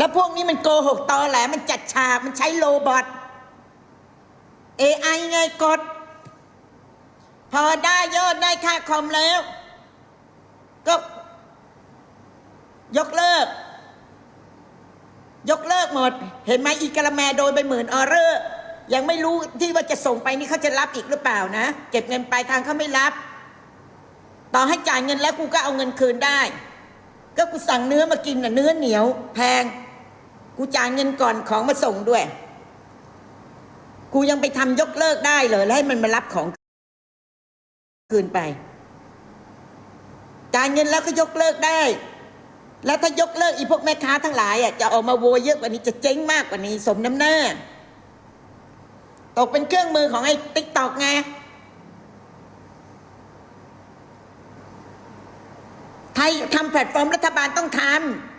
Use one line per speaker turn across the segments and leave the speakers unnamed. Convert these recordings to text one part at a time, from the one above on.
แล้วพวกนี้มันโกหกตอแหลมันจัดฉากมันใช้โรบอท AI ไงกด พอได้ยอดได้ค่าคอมแล้ว ก็ยกเลิก ยกเลิกหมด เห็นไหมอีกะละแมโดนไปหมื่นออเดอร์ยังไม่รู้ที่ว่าจะส่งไปนี่เขาจะรับอีกหรือเปล่านะ เก็บเงินปลายทางเขาไม่รับ ต่อให้จ่ายเงินแล้วกูก็เอาเงินคืนได้ ก็กูสั่งเนื้อมากินน่ะเนื้อเหนียว แพง กูจ่ายเงินก่อนของมาส่งด้วย กูยังไปทำยกเลิกได้เลยแล้วให้มันมารับของคืนไป จ่ายเงินแล้วก็ยกเลิกได้ แล้วถ้ายกเลิกอีพวกแม่ค้าทั้งหลายอะจะออกมาโวยเยอะกว่านี้จะเจ๊งมากกว่านี้สมน้ำหน้า ตกเป็นเครื่องมือของไอ้ติ๊กตอกไงไทยทำแพลตฟอร์มรัฐบาลต้องทำ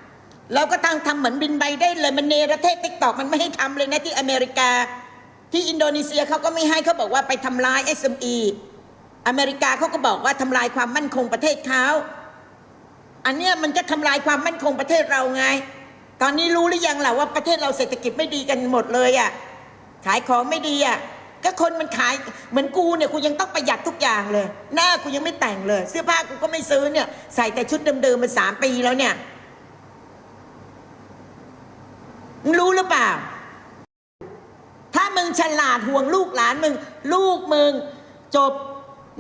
เราก็ตั้งทำเหมือนบินใบได้เลยมันเนรเทศติ๊กตอกมันไม่ให้ทำเลยนะที่อเมริกา ที่อินโดนีเซียเขาก็ไม่ให้เขาบอกว่าไปทำลาย SME อเมริกาเขาก็บอกว่าทำลายความมั่นคงประเทศเขาอันเนี้ยมันจะทำลายความมั่นคงประเทศเราไง ตอนนี้รู้หรือยังล่ะว่าประเทศเราเศรษฐกิจไม่ดีกันหมดเลยอะ่ะขายของไม่ดีอะ่ะก็คนมันขายเหมือนกูเนี่ยกูยังต้องประหยัดทุกอย่างเลย หน้ากูยังไม่แต่งเลย เสื้อผ้ากูก็ไม่ซื้อเนี่ยใส่แต่ชุดเดิมๆมาสามปีแล้วเนี่ยมึง รู้หรือเปล่า ถ้ามึงฉลาดห่วงลูกหลานมึง ลูกมึง จบ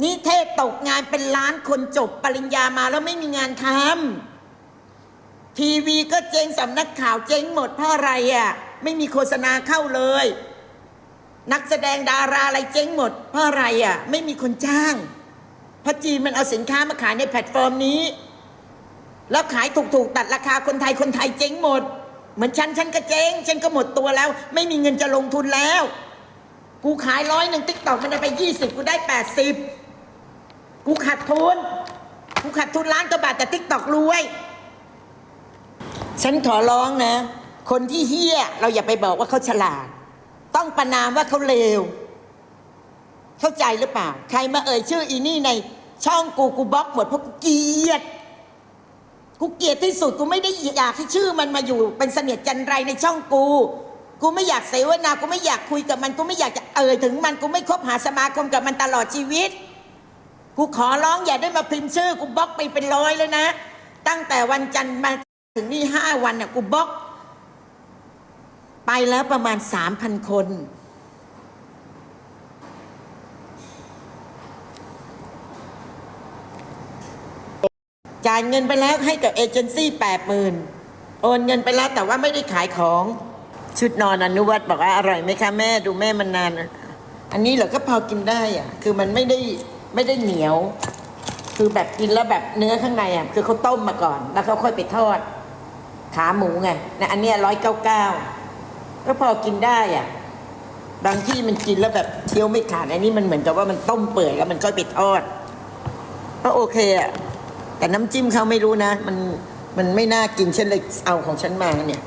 นิเทศตกงานเป็นล้านคนจบปริญญามาแล้วไม่มีงานทำทีวีก็เจ๊งสำนักข่าวเจ๊งหมดเพราะอะไรอะ ไม่มีโฆษณาเข้าเลย นักแสดงดาราอะไรเจ๊งหมดเพราะอะไรอะ ไม่มีคนจ้างพราะจีนมันเอาสินค้ามาขายในแพลตฟอร์มนี้ แล้วขายถูกๆ ตัดราคาคนไทยคนไทยเจ๊งหมด มือนฉันฉันก็เจ๊งฉันก็หมดตัวแล้ว ไม่มีเงินจะลงทุนแล้ว กูขายร้อยหนึ่งติ๊กตอกมันได้ไปยี่สิบกูได้แปดสิบกูขาดทุนกูขาดทุนล้านกว่าบาทแต่ติ๊กตอกรวย ฉันขอร้องนะ คนที่เฮี้ยเราอย่าไปบอกว่าเขาฉลาด ต้องประนามว่าเขาเลวเข้าใจหรือเปล่า ใครมาเอ่ยชื่ออีนี่ในช่องกูกูบล็อกหมดเพราะกูเกลียด กูเกลียดที่สุดกูไม่ได้อยากให้ชื่อมันมาอยู่ เป็นเสนียดจันไรในช่องกู กูไม่อยากเสวนากูไม่อยากคุยกับมันกูไม่อยากจะเอ่ยถึงมันกูไม่คบหาสมาคมกับมันตลอดชีวิต กูขอร้องอย่าได้มาพิมพ์ชื่อ กูบล็อกไปเป็นร้อยเลยนะ ตั้งแต่วันจันทร์มาถึงนี่ห้าวันน่ะกูบล็อก ไปแล้วประมาณสามพันคน จ่ายเงินไปแล้วให้กับเอเจนซี่แปดหมื่นโอนเงินไปแล้วแต่ว่าไม่ได้ขายของ ชุดนอนอนุวัตบอกว่าอร่อยไหมคะแม่ดูแม่มันนาน อันนี้เหรอก็พอกินได้อะ คือมันไม่ได้ไม่ได้เหนียว คือแบบกินแล้วแบบเนื้อข้างในอะคือเขาต้มมาก่อน แล้วเขาค่อยไปทอด ขาหมูไงนะอันนี้ร้อยเก้าเก้าก็พอกินได้อะบางที่มันกินแล้วแบบเคี้ยวไม่ขาดอันนี้มันเหมือนกับว่ามันต้มเปื่อยแล้วมันค่อยไปทอดก็โอเคอะ แต่น้ำจิ้มเขาไม่รู้นะ มันมันไม่น่ากินฉันเลยเอาของฉันมาเนี่ย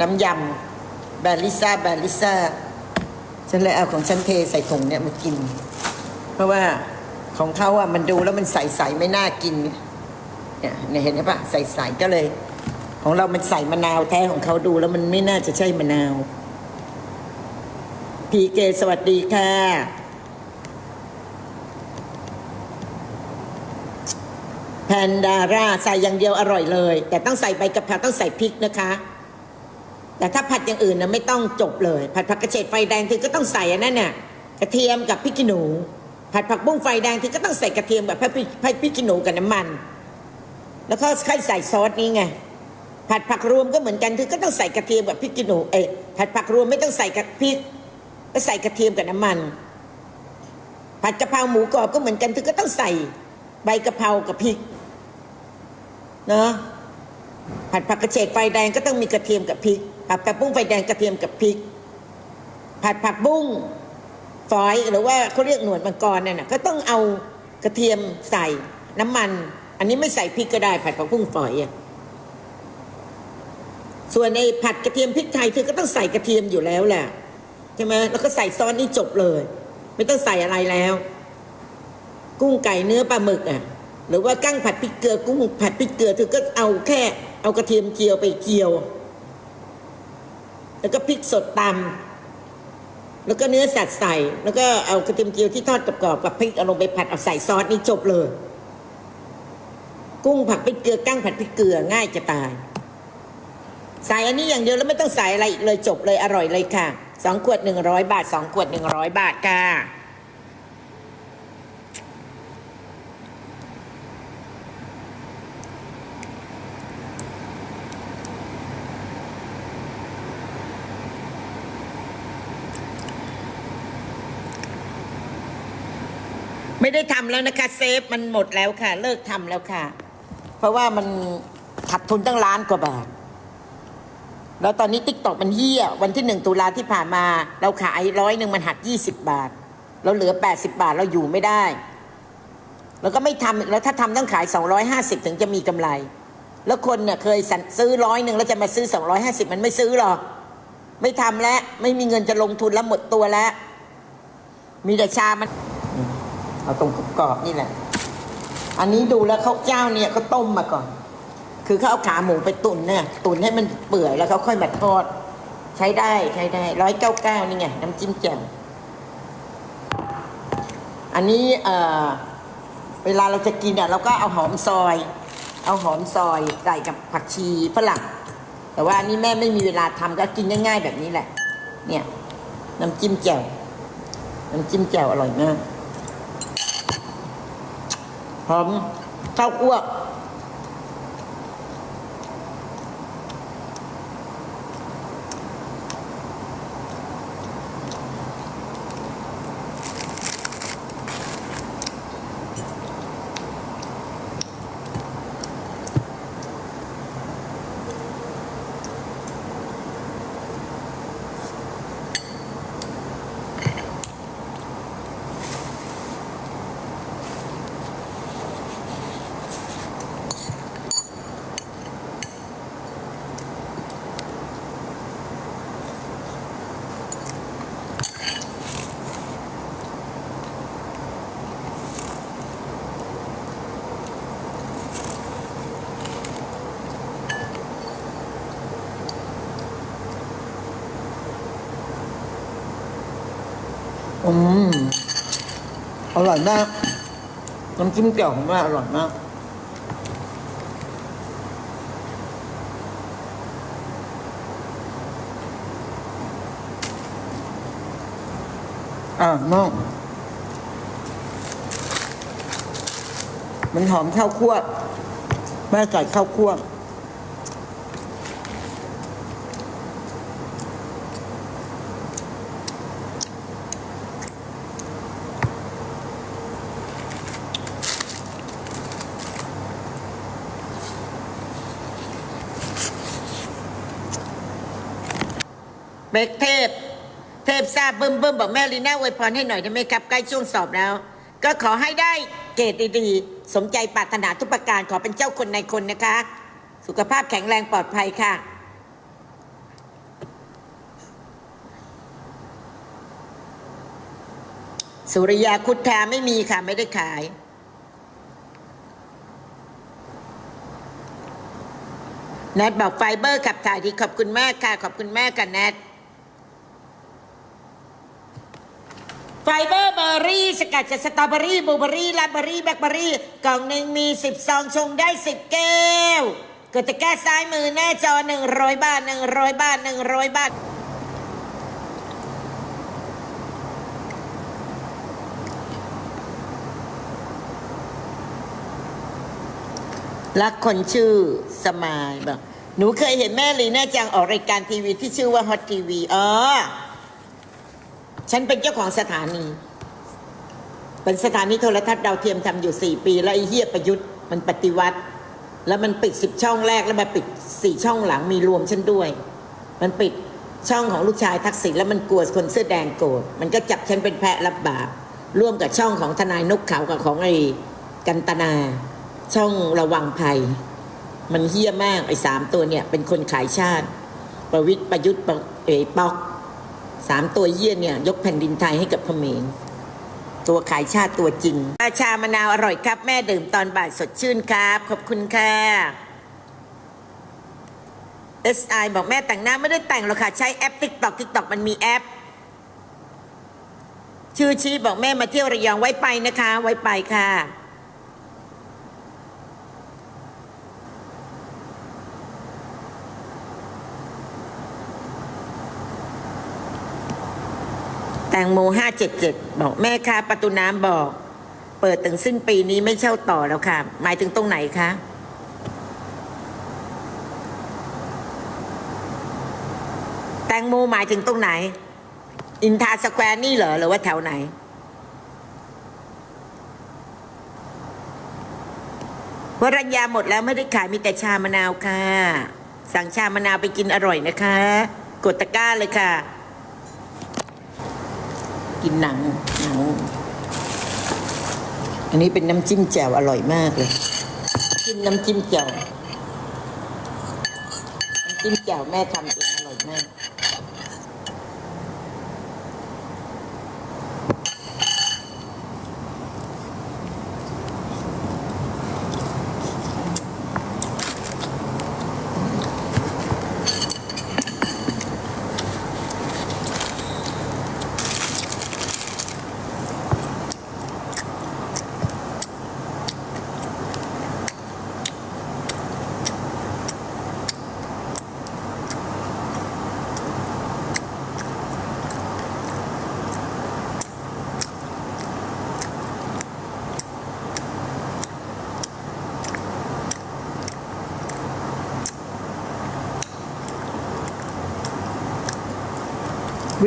น้ำยำแบริซ่าแบริซ่าฉันเลยเอาของฉันเทใส่ถุงเนี่ยมากิน เพราะว่าของเขาอะมันดูแล้วมันใสๆไม่น่ากินเนี่ยเนี่ยเห็นไหมปะใสๆก็เลย ของเรามันใส่มะนาวแท้ของเขาดูแล้วมันไม่น่าจะใช่มะนาวพีเกสวัสดีค่ะ แพนดาร่าใส่อย่างเดียวอร่อยเลย แต่ต้องใส่ใบกะเพราต้องใส่พริกนะคะ แต่ถ้าผัดอย่างอื่นนะไม่ต้องจบเลย ผัดผักกระเฉดไฟแดงทีก็ต้องใส่อันนั้นน่ะกระเทียมกับพริกขี้หนู ผัดผักบุ้งไฟแดงทีก็ต้องใส่กระเทียมกับพริกพริกขี้หนูกับน้ำมัน แล้วก็ค่อยใส่ซอสนี้ไงผัดผักรวมก็เหมือนกันคือก็ต้องใส่กระเทียมกับพริกขี้หนูเอ้ยผัดผักรวมไม่ต้องใส่กระพริกก็ใส่กระเทียมกับน้ำมัน ผัดกะเพราหมูกรอบก็เหมือนกันคือก็ต้องใส่ใบกะเพรากับพริก เนาะผัดผักกระเฉดไฟแดงก็ต้องมีกระเทียมกับพริกผัดผักบุ้งไฟแดงกระเทียมกับพริก ผัดผักบุ้งฝอยหรือว่าเขาเรียกหนวดมังกรเนี่ยนะก็ต้องเอากระเทียมใส่น้ำมัน อันนี้ไม่ใส่พริกก็ได้ ผัดผักบุ้งฝอยอะส่วนในผัดกระเทียมพริกไทยเธอก็ต้องใส่กระเทียมอยู่แล้วแหละใช่ไหมแล้วก็ใส่ซอสนี่จบเลย ไม่ต้องใส่อะไรแล้ว กุ้งไก่เนื้อปลาหมึกอะ หรือว่ากั้งผัดพริกเกลือกุ้งผัดพริกเกลือเธอก็เอาแค่เอากระเทียมเจียวไปเจียว แล้วก็พริกสดตำแล้วก็เนื้อสัตว์ใส่ แล้วก็เอากระเทียมเจียวที่ทอดกรอบกับพริกเอาลงไปผัดเอาใส่ซอสนี่จบเลย กุ้งผัดพริกเกลือกั้งผัดพริกเกลือง่ายจะตายใส่อันนี้อย่างเดียวแล้วไม่ต้องใส่อะไรอีกเลยจบเลยอร่อยเลยค่ะสองขวดหนึ่งร้อยบาทสองขวดหนึ่งร้อยบาทค่ะ ไม่ได้ทำแล้วนะคะ เซฟมันหมดแล้วค่ะ เลิกทำแล้วค่ะ เพราะว่ามันขาดทุนตั้งล้านกว่าบาทแล้วตอนนี้ติ๊กตอกมันเฮี้ย วันที่หนึ่งตุลาที่ผ่านมา เราขายร้อยหนึ่งมันหักยี่สิบบาท เราเหลือแปดสิบาทเราอยู่ไม่ได้แล้วก็ไม่ทำแล้วถ้าทำต้องขายสองร้อยห้าสิบถึงจะมีกำไร แล้วคนเนี่ยเคยซื้อร้อยหนึ่งแล้วจะมาซื้อสองร้อยห้าสิบมันไม่ซื้อหรอกไม่ทำแล้วไม่มีเงินจะลงทุนแล้วหมดตัวแล้ว มีแต่ชามัน เอาตรงกรอบนี่แหละ อันนี้ดูแล้วเขาเจ้าเนี่ยเขาต้มมาก่อน คือเขาเอาขาหมูไปตุนเนี่ยตุนให้มันเปื่อยแล้วเขาค่อยมาทอด ใช้ได้ใช้ได้ร้อยเก้าเก้านี่ไงน้ำจิ้มแจ่วอันนี้เออเวลาเราจะกินอะเราก็เอาหอมซอย เอาหอมซอยใส่กับผักชีฝรั่งแต่ว่าอันนี้แม่ไม่มีเวลาทำก็กินง่าย ๆ แบบนี้แหละ เนี่ย น้ำจิ้มแจ่วน้ำจิ้มแจ่วอร่อยมาก หอมข้าวคั่ว อืมอร่อยมาก น้ำจิ้มแจ่วผมว่าอร่อยมากอ่ามากมันหอมข้าวคั่วแม่ใส่ข้าวคั่ว เบกเทพ เทพทราบเบิ่มเบิ่มบอกแม่ลีน่าอวยพรให้หน่อยได้ไหมครับ ใกล้ช่วงสอบแล้ว ก็ขอให้ได้เกรดดีๆ สมใจปรารถนาทุกประการขอเป็นเจ้าคนในคนนะคะ สุขภาพแข็งแรงปลอดภัยค่ะ สุริยาคุดทาไม่มีค่ะ ไม่ได้ขายแนทบอกไฟเบอร์ขับถ่ายดีขอบคุณมากค่ะ ขอบคุณมากค่ะแนท ไฟเบอร์เบอร์รี่สกัดจากสตรอเบอรี่บลูเบอรี่ลาเบอรี่แบล็คเบอรี่ กล่องหนึ่งมี 10 ซองชงได้ 10 แก้วกดตะกร้าซ้ายมือหน้าจอ 100 บาท 100 บาท 100 บาท รักคนชื่อสมายบอกหนูเคยเห็นแม่ลีน่าจังออกรายการทีวีที่ชื่อว่าฮอตทีวีอ๋อ ฉันเป็นเจ้าของสถานี เป็นสถานีโทรทัศน์ดาวเทียมทำอยู่สี่ปี แล้วไอ้เฮียประยุทธ์มันปฏิวัติ แล้วมันปิดสิบช่องแรกแล้วมาปิดสี่ช่องหลังมีรวมฉันด้วย มันปิดช่องของลูกชายทักษิณแล้วมันกลัวคนเสื้อแดงโกรธมันก็จับฉันเป็นแพะรับบาปร่วมกับช่องของทนายนกเขากับของไอ้กันตนา ช่องระวังภัย มันเฮี้ยมากไอ้สามตัวเนี่ย เป็นคนขายชาติ ประวิตรประยุทธ์ประเอป๊อก สามตัวเยี่ยนเนี่ย ยกแผ่นดินไทยให้กับเขมรตัวขายชาติตัวจริงอาชามะนาวอร่อยครับ แม่ดื่มตอนบ่ายสดชื่นครับ ขอบคุณค่ะ SI บอกแม่แต่งหน้าไม่ได้แต่งหรอกค่ะ ใช้แอป TikTok TikTok มันมีแอป ชื่อชีบอกแม่มาเที่ยวระยองไว้ไปนะคะ ไว้ไปค่ะ แตงโมห้าเจ็ดเจ็ดบอกแม่คะประตูน้ำบอก เปิดถึงสิ้นปีนี้ไม่เช่าต่อแล้วค่ะ หมายถึงตรงไหนคะแตงโมหมายถึงตรงไหน อินทาสแควร์นี่เหรอหรือว่าแถวไหน วรัญญาหมดแล้วไม่ได้ขายมีแต่ชามะนาวค่ะ สั่งชามะนาวไปกินอร่อยนะคะ กดตะกร้าเลยค่ะ กินหนังหนัง อันนี้เป็นน้ำจิ้มแจ่วอร่อยมากเลยกินน้ำจิ้มแจ่วน้ำจิ้มแจ่วแม่ทำเองอร่อยมาก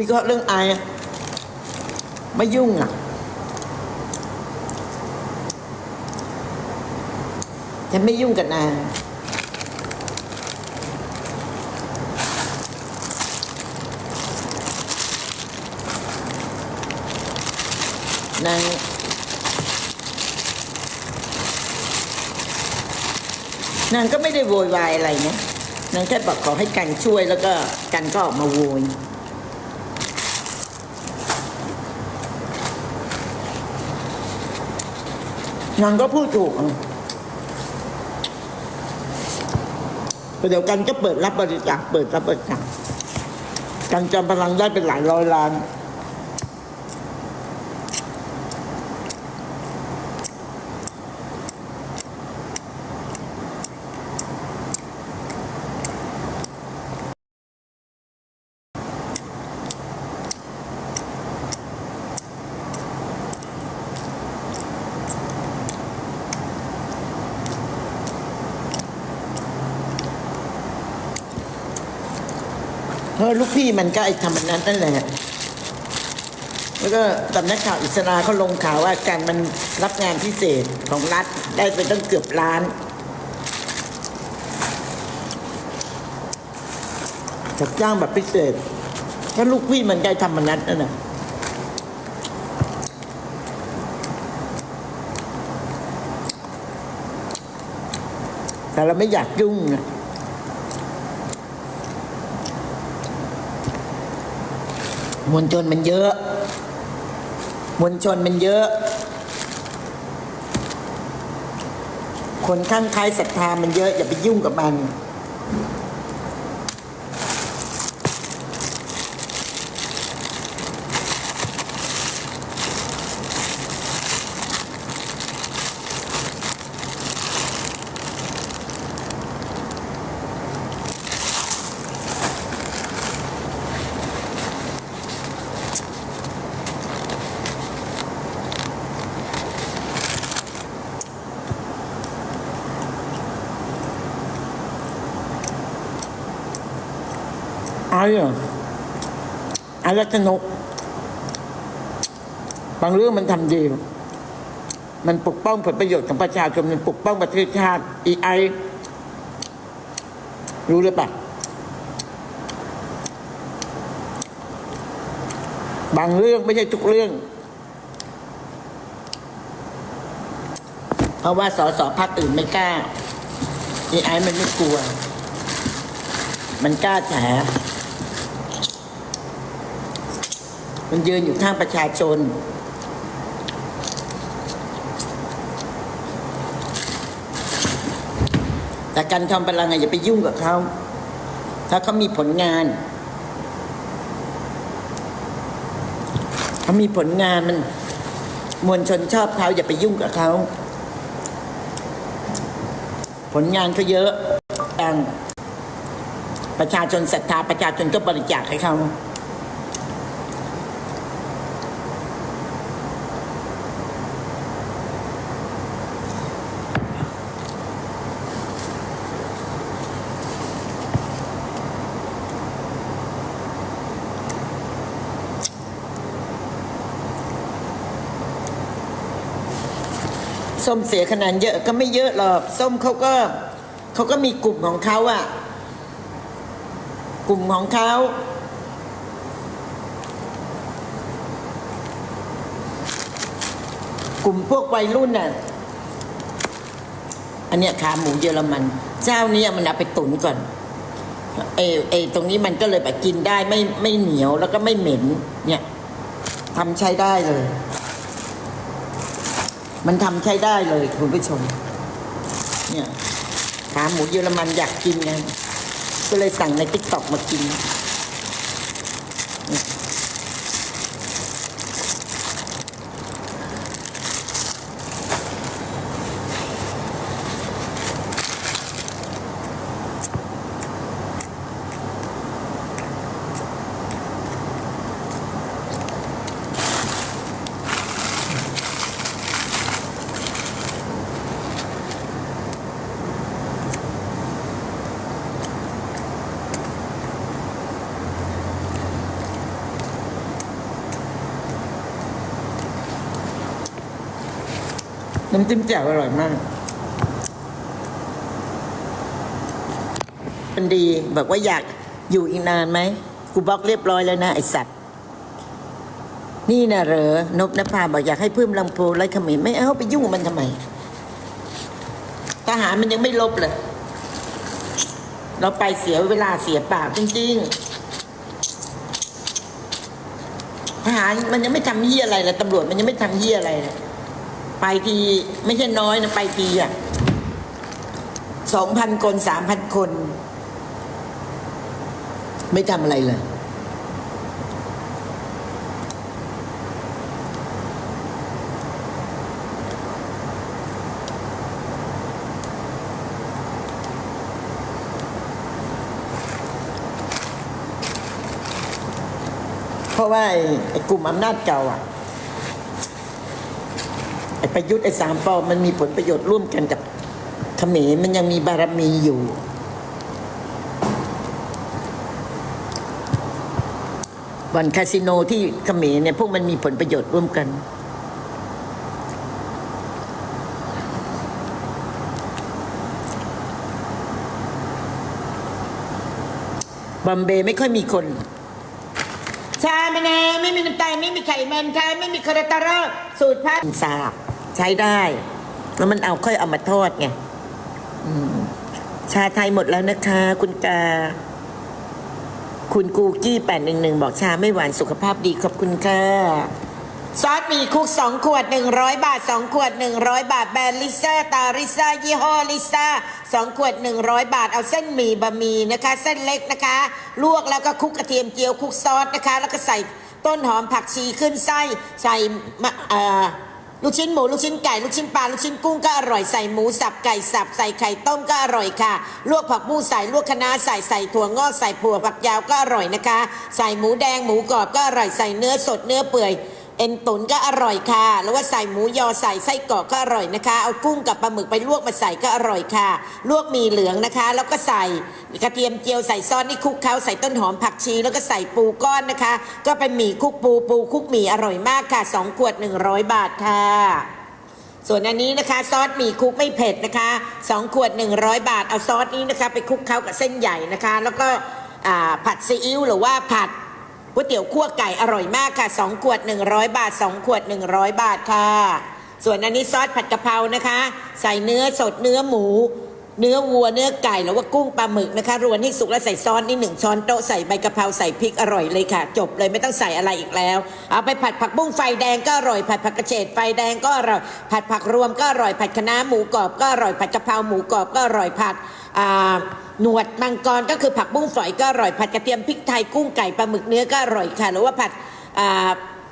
วิเคราะห์เรื่องไออะไม่ยุ่งอะฉันไม่ยุ่งกับนางนางนางก็ไม่ได้โวยวายอะไรนะนางแค่บอกขอให้กันช่วยแล้วก็กันก็ออกมาโวย นางก็พูดถูกประเดี๋ยวกันก็เปิดรับบริจาคเปิดรับบริจาคกันจำพลังได้เป็นหลายร้อยล้าน เพี่มันก็ไอ้ทำมันนั้นนั่นแหละแล้วก็สำนักข่าวอิสราเขาลงข่าวว่าการมันรับงานพิเศษของรัฐได้ไปตั้งเกือบล้าน จัดจ้างแบบพิเศษถ้าลูกพี่มันได้ทำมันนั้นนั่นแหละแต่เราไม่อยากยุ่งนะ มวลชนมันเยอะ มวลชนมันเยอะ คนข้างใครศรัทธามันเยอะ อย่าไปยุ่งกับมัน ไอ้อะไอ้รัตนกบางเรื่องมันทำดี มันปกป้องผลประโยชน์ของประชาชนมันปกป้องประเทศชาติอีไอรู้หรือเปล่าบางเรื่องไม่ใช่ทุกเรื่อง เพราะว่าสสพักอื่นไม่กล้าอีไอมันไม่กลัว มันกล้าแฉ มันยืนอยู่ข้างประชาชน แต่การทำพลังอะอย่าไปยุ่งกับเขา ถ้าเขามีผลงาน เขามีผลงานมัน มวลชนชอบเขาอย่าไปยุ่งกับเขา ผลงานเขาเยอะดังประชาชนศรัทธาประชาชนก็บริจาคให้เขา ส้มเสียคะแนนเยอะก็ไม่เยอะหรอกส้มเขาก็เขาก็มีกลุ่มของเขาอะกลุ่มของเขากลุ่มพวกวัยรุ่นน่ะ อันเนี้ยขาหมูเยอรมัน เจ้านี้มันเอาไปตุ๋นก่อนเอเอตรงนี้มันก็เลยแบบกินได้ไม่ไม่เหนียวแล้วก็ไม่เหม็น เนี่ยทำใช้ได้เลย มันทำใช้ได้เลยคุณผู้ชม เนี่ยขาหมูเยอรมันอยากกินไงก็เลยสั่งในติ๊กต็อกมากิน น้ำจิ้มแจ่วอร่อยมาก มันดีบอกว่าอยากอยู่อีกนานไหมกูบล็อกเรียบร้อยแล้วนะไอสัตว์นี่นะเหรอนบนภาบอกอยากให้เพิ่มลำโพงไรขมิ้นไม่เอาไปยุ่งมันทำไมทหารมันยังไม่ลบเลยเราไปเสียเวลาเสียปล่าจริงๆทหารมันยังไม่ทำเฮียอะไรเลยตำรวจมันยังไม่ทำเฮียอะไรเลย ไปทีไม่ใช่น้อยนะ ไปทีอะสองพันคนสามพันคน ไม่ทำอะไรเลย เพราะว่าไอ้กลุ่มอำนาจเก่าอะ ประยุทธ์ไอ้สามปอมันมีผลประโยชน์ร่วมกันกับเขมรมันยังมีบารมีอยู่ บ่อนคาสิโนที่เขมรเนี่ยพวกมันมีผลประโยชน์ร่วมกันบอมเบย์ไม่ค่อยมีคน ชาเมเนไม่มีน้ำตาลไม่มีไขมันค่ะไม่มีคอเลสเตอรอลสูตรพัดสาบ ใช้ได้ แล้วมันเอาค่อยเอามาทอดไงชาไทยหมดแล้วนะคะ คุณกา คุณกูกี้แปดหนึ่งหนึ่งบอกชาไม่หวานสุขภาพดีขอบคุณค่ะซอสหมีคุกสองขวดหนึ่งร้อยบาทสองขวดหนึ่งร้อยบาทแบรนด์ลิซ่าตาลิซ่ายี่ห้อลิซ่าสองขวดหนึ่งร้อยบาทเอาเส้นหมี่บะหมี่นะคะ เส้นเล็กนะคะ ลวกแล้วก็คลุกกระเทียมเจียวคลุกซอสนะคะ แล้วก็ใส่ต้นหอมผักชีขึ้นไส้ใส่เอ่อ ลูกชิ้นหมูลูกชิ้นไก่ลูกชิ้นปลาลูกชิ้นกุ้งก็อร่อยใส่หมูสับไก่สับใส่ไข่ต้มก็อร่อยค่ะ ลวกผักบุ้งใส่ลวกคะน้าใส่ใส่ถั่วงอกใส่ผัวผักยาวก็อร่อยนะคะ ใส่หมูแดงหมูกรอบก็อร่อยใส่เนื้อสดเนื้อเปื่อย เอ็นตุ๋นก็อร่อยค่ะ แล้วว่าใส่หมูยอใส่ไส้กรอกก็อร่อยนะคะ เอากุ้งกับปลาหมึกไปลวกมาใส่ก็อร่อยค่ะ ลวกมีเหลืองนะคะ แล้วก็ใส่กระเทียมเจียวใส่ซอสนี่คลุกเคล้าใส่ต้นหอมผักชี แล้วก็ใส่ปูก้อนนะคะ ก็เป็นหมี่คลุกปูปูคลุกหมี่อร่อยมากค่ะสองขวด 100 บาทค่ะส่วนอันนี้นะคะซอสหมี่คุกไม่เผ็ดนะคะ2ขวด 100 บาท เอาซอสนี้นะคะ ไปคลุกเคล้ากับเส้นใหญ่นะคะ แล้วก็ผัดซีอิ๊วหรือว่าผัด ก๋วยเตี๋ยวคั่วไก่อร่อยมากค่ะ 2 ขวด 100 บาท 2 ขวด 100 บาทค่ะ ส่วนอันนี้ซอสผัดกะเพรานะคะ ใส่เนื้อสดเนื้อหมู เนื้อวัวเนื้อไก่หรือว่ากุ้งปลาหมึกนะคะรวนให้สุกแล้วใส่ซอสนี่หนึ่งช้อนโต๊ะใส่ใบกะเพราใส่พริกอร่อยเลยค่ะ จบเลยไม่ต้องใส่อะไรอีกแล้ว เอาไปผัดผักบุ้งไฟแดงก็อร่อย ผัดผักกระเฉดไฟแดงก็อร่อยผัดผักรวมก็อร่อยผัดคะน้าหมูกรอบก็อร่อยผัดกะเพราหมูกรอบก็อร่อยผัด หนวดมังกรก็คือผักบุ้งฝอยก็อร่อยผัดกระเทียมพริกไทยกุ้งไก่ปลาหมึกเนื้อก็อร่อยค่ะหรือว่าผัด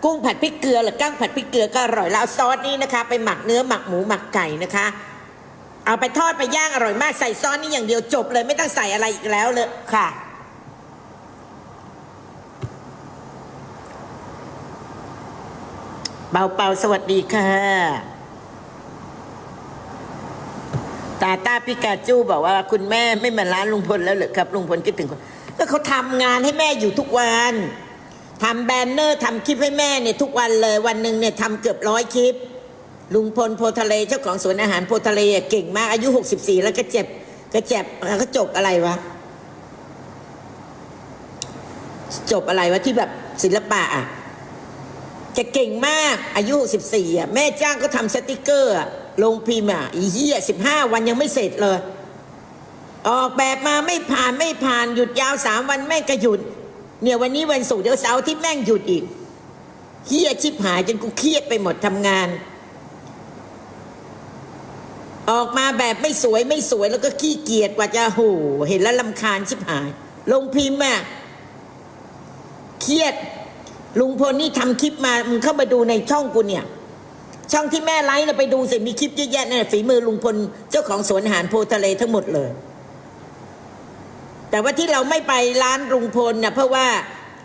กุ้งผัดพริกเกลือหรือกั้งผัดพริกเกลือก็อร่อยแล้วเอาซอสนี้นะคะ ไปหมักเนื้อหมักหมูหมักไก่นะคะ เอาไปทอดไปย่างอร่อยมากใส่ซอสนี่อย่างเดียวจบเลยไม่ต้องใส่อะไรอีกแล้วเลยค่ะเปาเปาสวัสดีค่ะ ตาตาปิกาจูบอกว่าคุณแม่ไม่มาร้านลุงพลแล้วเหรอครับลุงพลคิดถึงคนก็เขาทำงานให้แม่อยู่ทุกวันทำแบนเนอร์ทำคลิปให้แม่เนี่ยทุกวันเลยวันหนึ่งเนี่ยทำเกือบร้อยคลิป ลุงพลโพทะเลเจ้าของสวนอาหารโพทะเลอะเก่งมากอายุ 64 แล้วก็เจ็บก็เจ็บแล้วก็จบอะไรวะ จบอะไรวะที่แบบศิลปะอะแกเก่งมากอายุ 64อะแม่จ้างก็ทำสติกเกอร์อะ ลงพิมพ์อะอีเหี้ย15วันยังไม่เสร็จเลย ออกแบบมาไม่ผ่านไม่ผ่านหยุดยาว3วันแม่งก็หยุด เนี่ยวันนี้วันศุกร์เดี๋ยวเสาร์ที่แม่งหยุดอีกเหี้ยชิบหายจนกูเครียดไปหมดทำงาน ออกมาแบบไม่สวยไม่สวยแล้วก็ขี้เกียจกว่าจะโหเห็นแล้วลำคาญชิบหาย ลงพิมพ์อะเครียดลุงพลนี่ทำคลิปมามึงเข้ามาดูในช่องกูเนี่ย ช่องที่แม่ไลฟ์เราไปดูสิมีคลิปเยอะแยะนั่นฝีมือลุงพลเจ้าของสวนอาหารโพทะเลทั้งหมดเลย แต่ว่าที่เราไม่ไปร้านลุงพลนะเพราะว่า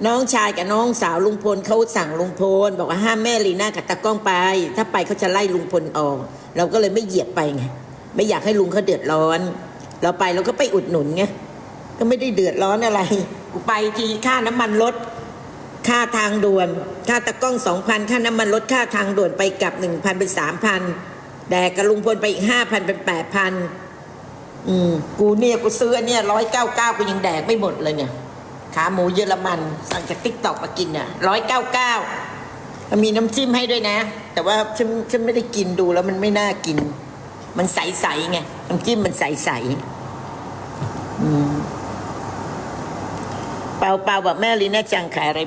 น้องชายกับน้องสาวลุงพลเขาสั่งลุงพล บอกว่าห้ามแม่ลีน่ากับตากล้องไป ถ้าไปเขาจะไล่ลุงพลออก เราก็เลยไม่เหยียบไปไงไม่อยากให้ลุงเขาเดือดร้อน เราไปเราก็ไปอุดหนุนไงก็ไม่ได้เดือดร้อนอะไร กูไปทีค่าน้ำมันลด ค่าทางด่วน ค่าตะกล้องสองพันค่าน้ำมันลดค่าทางด่วนไปกลับหนึ่งพันเป็นสามพันแดกกับลุงพลไปอีกห้าพันเป็นแปดพันอืมกูเนี่ยกูซื้ออันเนี่ยร้อยเก้าเก้ากูยังแดกไม่หมดเลยเนี่ย ขาหมูเยอรมันสั่งจากติ๊กตอกมากินเนี่ยร้อยเก้าเก้ามีน้ำจิ้มให้ด้วยนะ แต่ว่าฉันฉันไม่ได้กินดูแล้วมันไม่น่ากิน มันใสๆไงน้ำจิ้มมันใสๆอืมเปาเปล่าแบอกแม่ลีน่าจังขายอะไร